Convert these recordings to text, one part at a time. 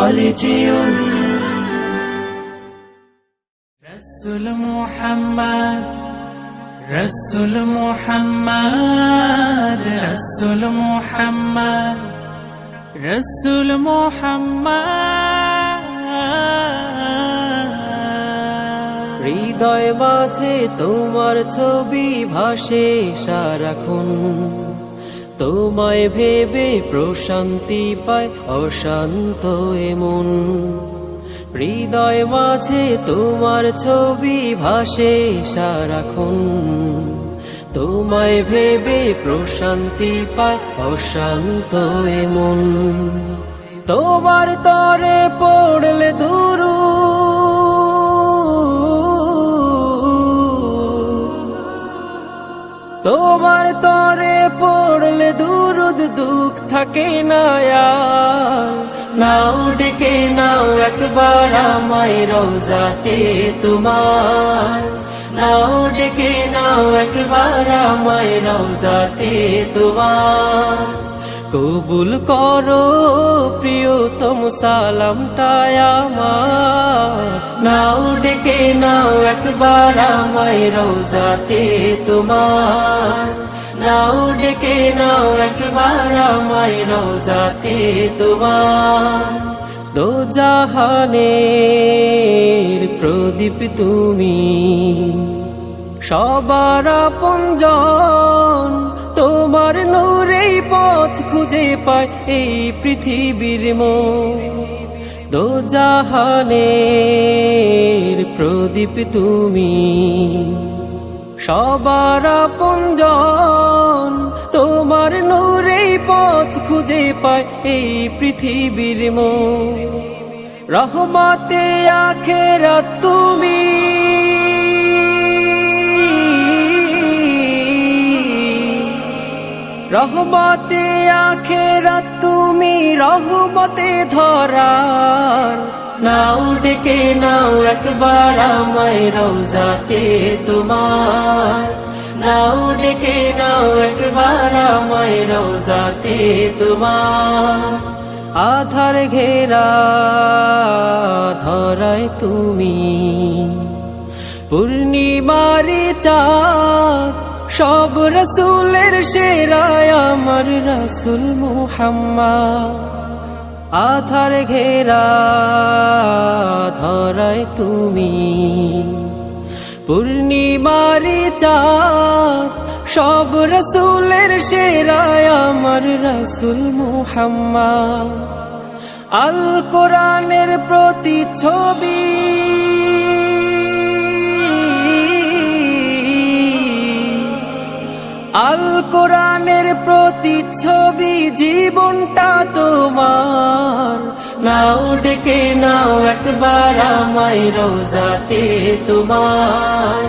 মারজিউন রসুল মুহাম্মদ রসুল মুহাম্মদ রসুল মুহাম্মদ রসুল মুহাম্মদ হৃদয় মাঝে তোমার ছবি ভাসে সারাক্ষণ। তোমায় ভেবে প্রশান্তি পায়, অশান্ত এমন হৃদয় মাঝে তোমার ছবি ভাসে সারাক্ষণ। তোমায় ভেবে প্রশান্তি পায়, অশান্ত এমন তোমার তরে পড়লে দুরু দুঃখ থাকে না। নাও ডেকে নাও একবার আমায় রোজাতে তোমার। নাও ডেকে নাও একবার আমায় রোজাতে তোমার। কবুল করো প্রিয়তম সালামটায় আমার। নাও ডেকে নাও একবার আমায় রোজাতে তোমার। নাও ডেকে নাও একবার আমায় রোজাতে তোমার দো জাহানের প্রদীপ তুমি সবার আপনজন তোমার নূরেই পথ খুঁজে পায় এই পৃথিবীর মো দো জাহানের প্রদীপ তুমি সবার আপনজন পায় এই পৃথিবীর মন রহমতে আখেরা তুমি। রহমতে আখেরা তুমি, রহমতে ধরার। নাও ডেকে নাও একবার আমায় রোজাতে তোমার। নাও ডেকে নাও একবার আমায় রোজাতে তোমার আধার ঘেরা ধরায় তুমি পূর্ণিমারি চাঁদ সব রসুলের সেরায় আমার রসুল মুহাম্মদ আধার ঘেরা ধরায় তুমি পূর্ণিমারি চাঁদ, সব রসুলের সেরায় আমার রসুল মুহাম্মদ। আল কোরআনের প্রতি ছবি। আল কোরআনের প্রতি ছবি, জীবনটা তোমার। নাও ডেকে নাও একবার আমায় রোজাতে তোমার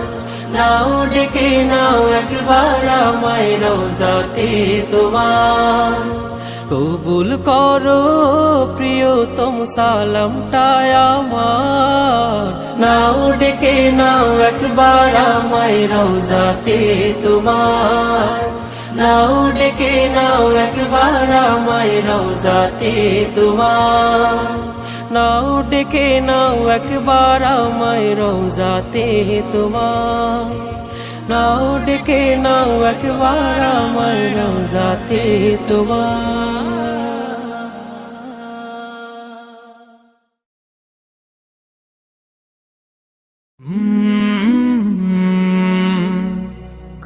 নাও ডেকে নাও একবার আমায় রোজাতে তোমার কবুল করো প্রিয়তম সালামটায় আমার নাও ডেকে নাও একবার আমায় রোজাতে তোমার নাও ডেকে নাও একবার আমায় রোজাতে তোমার নাও ডেকে নাও একবার আমায় রোজাতে তোমার নাও ডেকে নাও একবার আমায় রোজাতে তোমার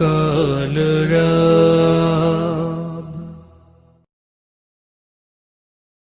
কল